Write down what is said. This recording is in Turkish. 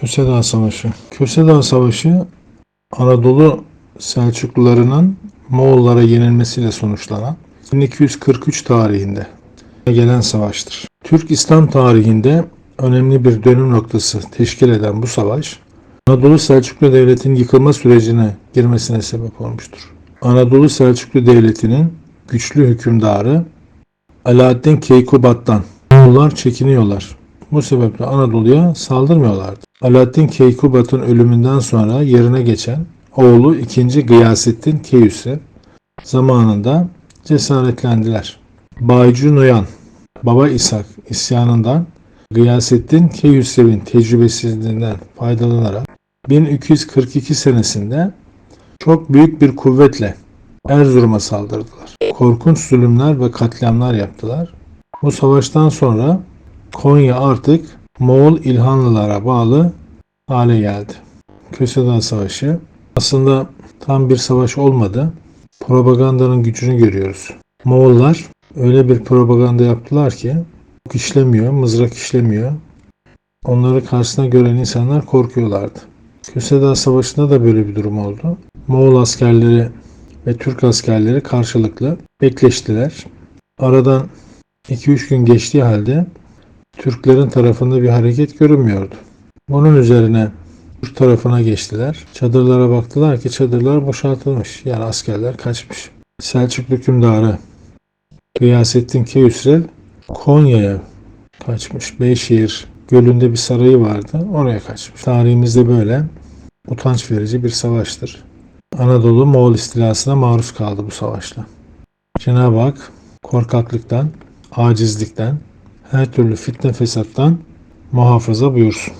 Köse Dağı Savaşı. Köse Dağı Savaşı Anadolu Selçuklularının Moğollara yenilmesiyle sonuçlanan 1243 tarihinde gelen savaştır. Türk İslam tarihinde önemli bir dönüm noktası teşkil eden bu savaş Anadolu Selçuklu Devleti'nin yıkılma sürecine girmesine sebep olmuştur. Anadolu Selçuklu Devleti'nin güçlü hükümdarı Alaaddin Keykubat'tan Moğollar çekiniyorlar. Bu sebeple Anadolu'ya saldırmıyorlardı. Alaaddin Keykubat'ın ölümünden sonra yerine geçen oğlu 2. Gıyasettin Keyhüsrev zamanında cesaretlendiler. Baycu Noyan, Baba İshak isyanından Gıyasettin Keyhüsrev'in tecrübesizliğinden faydalanarak 1242 senesinde çok büyük bir kuvvetle Erzurum'a saldırdılar. Korkunç zulümler ve katliamlar yaptılar. Bu savaştan sonra Konya artık Moğol İlhanlılara bağlı hale geldi. Köse Dağı Savaşı aslında tam bir savaş olmadı. Propagandanın gücünü görüyoruz. Moğollar öyle bir propaganda yaptılar ki ok işlemiyor, mızrak işlemiyor. Onları karşısına gören insanlar korkuyorlardı. Köse Dağı Savaşı'nda da böyle bir durum oldu. Moğol askerleri ve Türk askerleri karşılıklı bekleştiler. Aradan 2-3 gün geçtiği halde Türklerin tarafında bir hareket görünmüyordu. Bunun üzerine Türk tarafına geçtiler. Çadırlara baktılar ki çadırlar boşaltılmış. Yani askerler kaçmış. Selçuklu hükümdarı Gıyasettin Keyhüsrev Konya'ya kaçmış. Beyşehir gölünde bir sarayı vardı. Oraya kaçmış. Tarihimizde böyle utanç verici bir savaştır. Anadolu Moğol istilasına maruz kaldı bu savaşla. Cenab-ı Hak korkaklıktan, acizlikten, her türlü fitne fesattan muhafaza buyursun.